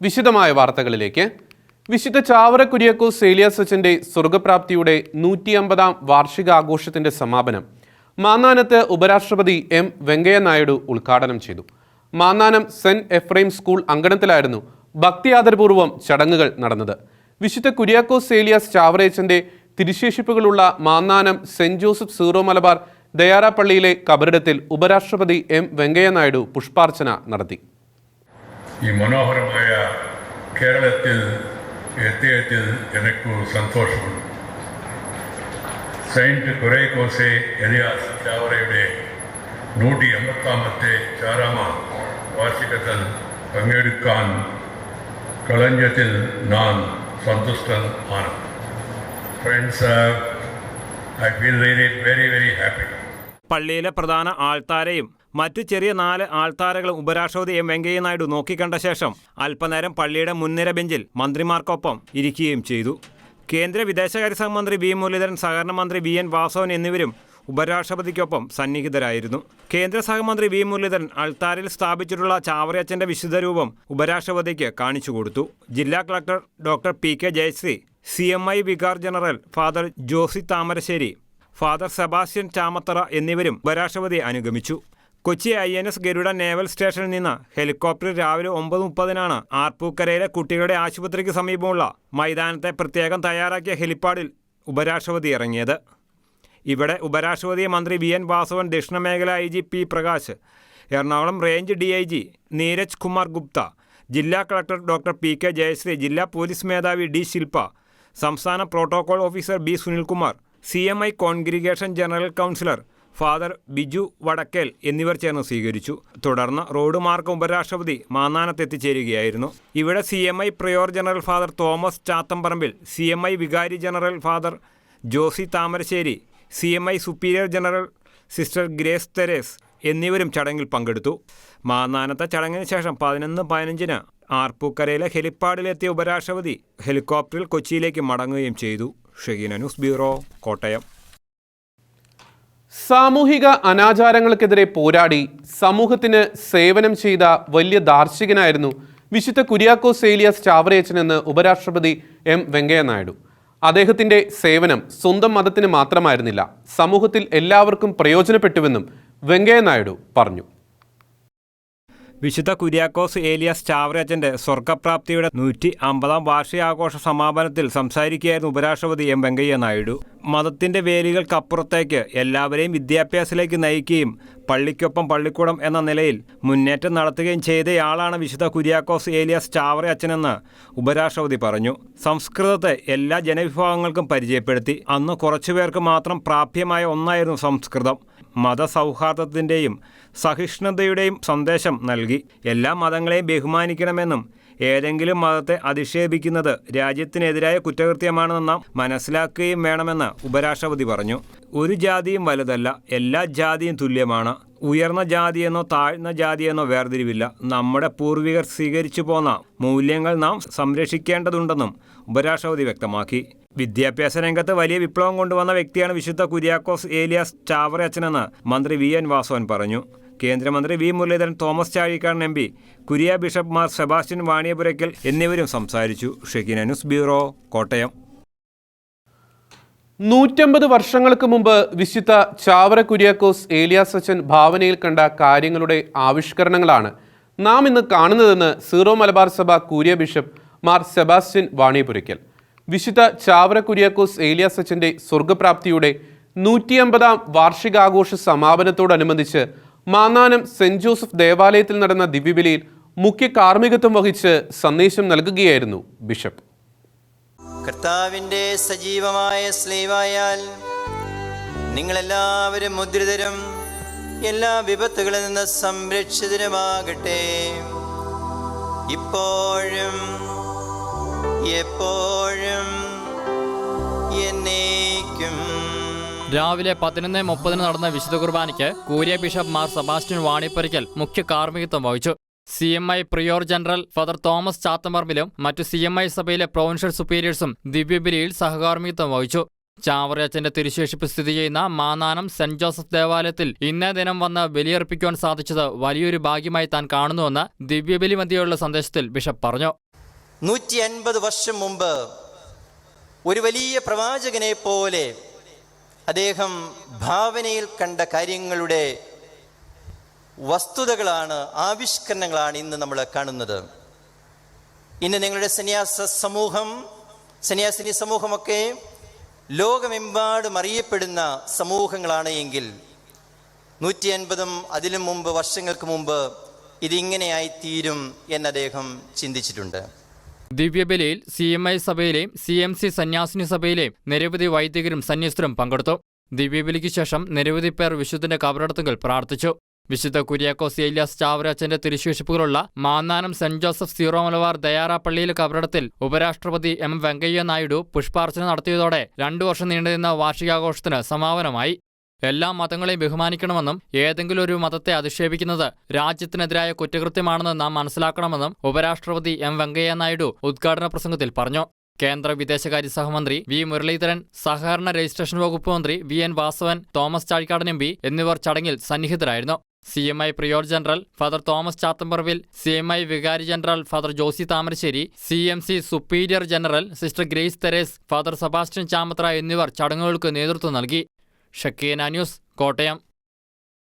വിശദമായ വാർത്തകളിലേക്ക്. വിശുദ്ധ ചാവറ കുര്യാക്കോസ് ഏലിയാസ് സച്ചിന്റെ സ്വർഗപ്രാപ്തിയുടെ നൂറ്റി അമ്പതാം വാർഷികാഘോഷത്തിന്റെ സമാപനം മാന്നാനത്ത് ഉപരാഷ്ട്രപതി എം വെങ്കയ്യ നായിഡു ഉദ്ഘാടനം ചെയ്തു. മാന്നാനം സെന്റ് എഫ്രൈം സ്കൂൾ അങ്കണത്തിലായിരുന്നു ഭക്തിയാദരപൂർവം ചടങ്ങുകൾ നടന്നത്. വിശുദ്ധ കുര്യാക്കോസ് ഏലിയാസ് ചാവറേച്ചന്റെ തിരുശേഷിപ്പുകളുള്ള Mannanam saint Joseph zero Malabar ദയാറ പള്ളിയിലെ കബറിടത്തിൽ ഉപരാഷ്ട്രപതി എം വെങ്കയ്യ നായിഡു പുഷ്പാർച്ചന നടത്തി. ഈ മനോഹരമായ കേരളത്തിൽ എത്തിയതിൽ എനിക്ക് സന്തോഷമുണ്ട്. സെയിന്റ് കുരൈക്കോസെ എലിയാസ് ചാവറയുടെ നൂറ്റി എൺപത്താമത്തെ ചാരാമ വാർഷികത്തിൽ പങ്കെടുക്കാൻ കളഞ്ഞതിൽ നാൻ സന്തുഷ്ടൻ ആണ്. Friends I feel very very happy പള്ളിയിലെ പ്രധാന ആൾത്താരയും മറ്റു ചെറിയ നാല് ആൾത്താരകളും ഉപരാഷ്ട്രപതി എം വെങ്കയ്യ നായിഡു നോക്കിക്കണ്ട ശേഷം അല്പനേരം പള്ളിയുടെ മുൻനിര ബെഞ്ചിൽ മന്ത്രിമാർക്കൊപ്പം ഇരിക്കുകയും ചെയ്തു. കേന്ദ്ര വിദേശകാര്യ സഹമന്ത്രി വി മുരളീധരൻ സഹകരണ മന്ത്രി വി എൻ വാസവൻ എന്നിവരും ഉപരാഷ്ട്രപതിക്കൊപ്പം സന്നിഹിതരായിരുന്നു. കേന്ദ്ര സഹമന്ത്രി വി മുരളീധരൻ അൾത്താരിൽ സ്ഥാപിച്ചിട്ടുള്ള ചാവറയച്ചന്റെ വിശുദ്ധ രൂപം ഉപരാഷ്ട്രപതിക്ക് കാണിച്ചു കൊടുത്തു. ജില്ലാ collector doctor P. K. Jayasree C. M. I. Vicar general father Josy Thamarassery father Sebastian Chamathara എന്നിവരും ഉപരാഷ്ട്രപതിയെ അനുഗമിച്ചു. Kochi I N S Garuda naval സ്റ്റേഷനിൽ നിന്ന് ഹെലികോപ്റ്റർ രാവിലെ ഒമ്പത് മുപ്പതിനാണ് ആർപ്പൂക്കരയിലെ കുട്ടികളുടെ ആശുപത്രിക്ക് സമീപമുള്ള മൈതാനത്തെ പ്രത്യേകം തയ്യാറാക്കിയ ഹെലിപ്പാഡിൽ ഉപരാഷ്ട്രപതി ഇറങ്ങിയത്. ഇവിടെ ഉപരാഷ്ട്രപതി മന്ത്രി V N Vasavan ദക്ഷിണമേഖല I G P Prakash Ernakulam range D I G Neeraj Kumar Gupta ജില്ലാ collector doctor P. K. Jayasree ജില്ലാ പോലീസ് മേധാവി ഡി. ശില്പ സംസ്ഥാന protocol officer B. Sunilkumar C. M. I congregation general councillor father Biju Vadakkel എന്നിവർ ചേർന്ന് സ്വീകരിച്ചു. തുടർന്ന് road മാർഗം ഉപരാഷ്ട്രപതി മാന്നാനത്തെത്തിച്ചേരുകയായിരുന്നു. ഇവിടെ C M I prior general father Thomas Chathamparambil C M I വികാരി general father Josy Thamarassery C M I superior general sister Grace Therese എന്നിവരും ചടങ്ങിൽ പങ്കെടുത്തു. മാന്നാനത്തെ ചടങ്ങിന് ശേഷം പതിനൊന്ന് പതിനഞ്ചിന് ആർപ്പൂക്കരയിലെ ഹെലിപ്പാഡിലെത്തിയ ഉപരാഷ്ട്രപതി ഹെലികോപ്റ്ററിൽ കൊച്ചിയിലേക്ക് മടങ്ങുകയും ചെയ്തു. Shaheena news bureau Kottayam. സാമൂഹിക അനാചാരങ്ങൾക്കെതിരെ പോരാടി സമൂഹത്തിന് സേവനം ചെയ്ത വലിയ ദാർശനികനായിരുന്നു വിശുദ്ധ കുര്യാക്കോ ഏലിയാസ് ചാവറയച്ചനെന്ന് ഉപരാഷ്ട്രപതി എം വെങ്കയ്യ നായിഡു. അദ്ദേഹത്തിന്റെ സേവനം സ്വന്തം മതത്തിന് മാത്രമായിരുന്നില്ല സമൂഹത്തിൽ എല്ലാവർക്കും പ്രയോജനപ്പെട്ടുവെന്നും വെങ്കയ്യ നായിഡു പറഞ്ഞു. വിശുദ്ധ കുര്യാക്കോസ് ഏലിയാസ് ചാവറയച്ചന്റെ സ്വർഗപ്രാപ്തിയുടെ നൂറ്റി അമ്പതാം വാർഷികാഘോഷ സമാപനത്തിൽ സംസാരിക്കുകയായിരുന്നു ഉപരാഷ്ട്രപതി എം വെങ്കയ്യ നായിഡു. മതത്തിന്റെ വേലികൾക്കപ്പുറത്തേക്ക് എല്ലാവരെയും വിദ്യാഭ്യാസത്തിലേക്ക് നയിക്കുകയും പള്ളിക്കൊപ്പം പള്ളിക്കൂടം എന്ന നിലയിൽ മുന്നേറ്റം നടത്തുകയും ചെയ്തയാളാണ് വിശുദ്ധ കുര്യാക്കോസ് ഏലിയാസ് ചാവറ അച്ഛനെന്ന് ഉപരാഷ്ട്രപതി പറഞ്ഞു. സംസ്കൃതത്തെ എല്ലാ ജനവിഭാഗങ്ങൾക്കും പരിചയപ്പെടുത്തി അന്ന് കുറച്ചുപേർക്ക് മാത്രം പ്രാപ്യമായ ഒന്നായിരുന്നു സംസ്കൃതം. മതസൗഹാർദ്ദത്തിന്റെയും സഹിഷ്ണുതയുടെയും സന്ദേശം നൽകി. എല്ലാ മതങ്ങളെയും ബഹുമാനിക്കണമെന്നും ഏതെങ്കിലും മതത്തെ അധിക്ഷേപിക്കുന്നത് രാജ്യത്തിനെതിരായ കുറ്റകൃത്യമാണെന്ന് നാം മനസ്സിലാക്കുകയും വേണമെന്ന് ഉപരാഷ്ട്രപതി പറഞ്ഞു. ഒരു ജാതിയും വലുതല്ല എല്ലാ ജാതിയും തുല്യമാണ്. ഉയർന്ന ജാതിയെന്നോ താഴ്ന്ന ജാതിയെന്നോ വേർതിരിവില്ല. നമ്മുടെ പൂർവികർ സ്വീകരിച്ചു പോന്ന മൂല്യങ്ങൾ നാം സംരക്ഷിക്കേണ്ടതുണ്ടെന്നും ഉപരാഷ്ട്രപതി വ്യക്തമാക്കി. വിദ്യാഭ്യാസ രംഗത്ത് വലിയ വിപ്ലവം കൊണ്ടുവന്ന വ്യക്തിയാണ് വിശുദ്ധ കുര്യാക്കോസ് ഏലിയാസ് ചാവറയച്ചനെന്ന് മന്ത്രി വി എൻ വാസവൻ പറഞ്ഞു. കേന്ദ്രമന്ത്രി V Muraleedharan Thomas Chazhikadan M P കുര്യ bishop Mar Sebastian Vaniyapurackal എന്നിവരും സംസാരിച്ചു. Shekina news bureau Kottayam. നൂറ്റമ്പത് വർഷങ്ങൾക്ക് മുമ്പ് വിശുദ്ധ ചാവറ കുര്യാക്കോസ് ഏലിയാസ് അച്ഛൻ ഭാവനയിൽ കണ്ട കാര്യങ്ങളുടെ ആവിഷ്കരണങ്ങളാണ് നാം ഇന്ന് കാണുന്നതെന്ന് സീറോ മലബാർ സഭ Curia bishop Mar Sebastian Vaniyapurackal. വിശുദ്ധ ചാവറ കുര്യാക്കോസ് ഏലിയ സച്ചിന്റെ സ്വർഗപ്രാപ്തിയുടെ നൂറ്റി അമ്പതാം വാർഷികാഘോഷ സമാപനത്തോടനുബന്ധിച്ച് മാന്നാനം സെന്റ് ജോസഫ് ദേവാലയത്തിൽ നടന്ന ദിവ്യബലിയിൽ മുഖ്യ കാർമ്മികത്വം വഹിച്ച് സന്ദേശം നൽകുകയായിരുന്നു ബിഷപ്പ്. കർത്താവിന്റെ സജീവമായ സ്ലീവായാൽ നിങ്ങളെല്ലാവരും മുദ്രിതരും എല്ലാ വിപത്തുകളിൽ നിന്ന് സംരക്ഷിതരുമാകട്ടെ. ഇപ്പോഴും എന്നേക്കും. രാവിലെ പതിനൊന്ന് മുപ്പതിന് നടന്ന വിശുദ്ധ കുർബാനയ്ക്ക് കൂരിയ ബിഷപ്പ് മാർ സെബാസ്റ്റ്യൻ വാണിപ്പരിക്കൽ മുഖ്യ കാർമ്മികത്വം വഹിച്ചു. C M I prior general father Thomas ചാത്തമ്പറമ്പിലും മറ്റു സി എം ഐ സഭയിലെ പ്രൊവിൻഷ്യൽ സുപ്പീരിയേഴ്സും ദിവ്യബലിയിൽ സഹകാർമ്മികത്വം വഹിച്ചു. ചാവറയച്ചന്റെ തിരുശേഷിപ്പ് സ്ഥിതി ചെയ്യുന്ന മാനാനം സെന്റ് ജോസഫ് ദേവാലയത്തിൽ ഇന്നേ ദിനം വന്ന് ബലിയർപ്പിക്കുവാൻ സാധിച്ചത് വലിയൊരു ഭാഗ്യമായി താൻ കാണുന്നുവെന്ന് ദിവ്യബലി മതിയുള്ള സന്ദേശത്തിൽ ബിഷപ്പ് പറഞ്ഞു. നൂറ്റി അൻപത് വർഷം മുമ്പ് ഒരു വലിയ പ്രവാചകനെ പോലെ അദ്ദേഹം ഭാവനയിൽ കണ്ട കാര്യങ്ങളുടെ വസ്തുതകളാണ് ആവിഷ്കരണങ്ങളാണ് ഇന്ന് നമ്മൾ കാണുന്നത്. ഇന്ന് നിങ്ങളുടെ സന്യാസ സമൂഹം സന്യാസിനി സമൂഹമൊക്കെ ലോകമെമ്പാടും അറിയപ്പെടുന്ന സമൂഹങ്ങളാണ് എങ്കിൽ നൂറ്റി അൻപതും അതിലും മുമ്പ് വർഷങ്ങൾക്ക് മുമ്പ് ഇതിങ്ങനെയായി തീരും എന്ന് അദ്ദേഹം ചിന്തിച്ചിട്ടുണ്ട്. ദിവ്യബലിയിൽ സി എം ഐ സഭയിലെയും സി എം സി സന്യാസിനി സഭയിലെയും നിരവധി വൈദികരും സന്യസ്തരും പങ്കെടുത്തു. ദിവ്യബലിക്ക് ശേഷം നിരവധി പേർ വിശുദ്ധന്റെ കബറടത്തുകൾ പ്രാർത്ഥിച്ചു. വിശുദ്ധ കുര്യാക്കോസ് ഏലിയാസ് ചാവരാച്ചന്റെ തിരുശേഷിപ്പുകളുള്ള Mannanam saint Joseph zero Malabar ദയാറ പള്ളിയിലെ കബറടത്തിൽ ഉപരാഷ്ട്രപതി എം വെങ്കയ്യ നായിഡു പുഷ്പാർച്ചന നടത്തിയതോടെ രണ്ടു വർഷം നീണ്ടുനിന്ന വാർഷികാഘോഷത്തിന് സമാപനമായി. എല്ലാ മതങ്ങളെയും ബഹുമാനിക്കണമെന്നും ഏതെങ്കിലും ഒരു മതത്തെ അധിക്ഷേപിക്കുന്നത് രാജ്യത്തിനെതിരായ കുറ്റകൃത്യമാണെന്ന് നാം മനസ്സിലാക്കണമെന്നും ഉപരാഷ്ട്രപതി എം വെങ്കയ്യ നായിഡു ഉദ്ഘാടന പ്രസംഗത്തിൽ പറഞ്ഞു. കേന്ദ്ര വിദേശകാര്യ സഹമന്ത്രി വി മുരളീധരൻ സഹകരണ രജിസ്ട്രേഷൻ വകുപ്പ് മന്ത്രി V N Vasavan Thomas Chazhikadan M P എന്നിവർ ചടങ്ങിൽ സന്നിഹിതരായിരുന്നു. C M I prior general father Thomas Chathamparavil C M I വികാരി general father Josy Thamarassery C M C superior general sister Grace Therese father Sebastian Chamathra എന്നിവർ ചടങ്ങുകൾക്ക് നേതൃത്വം നൽകി. Shekinah news Kottayam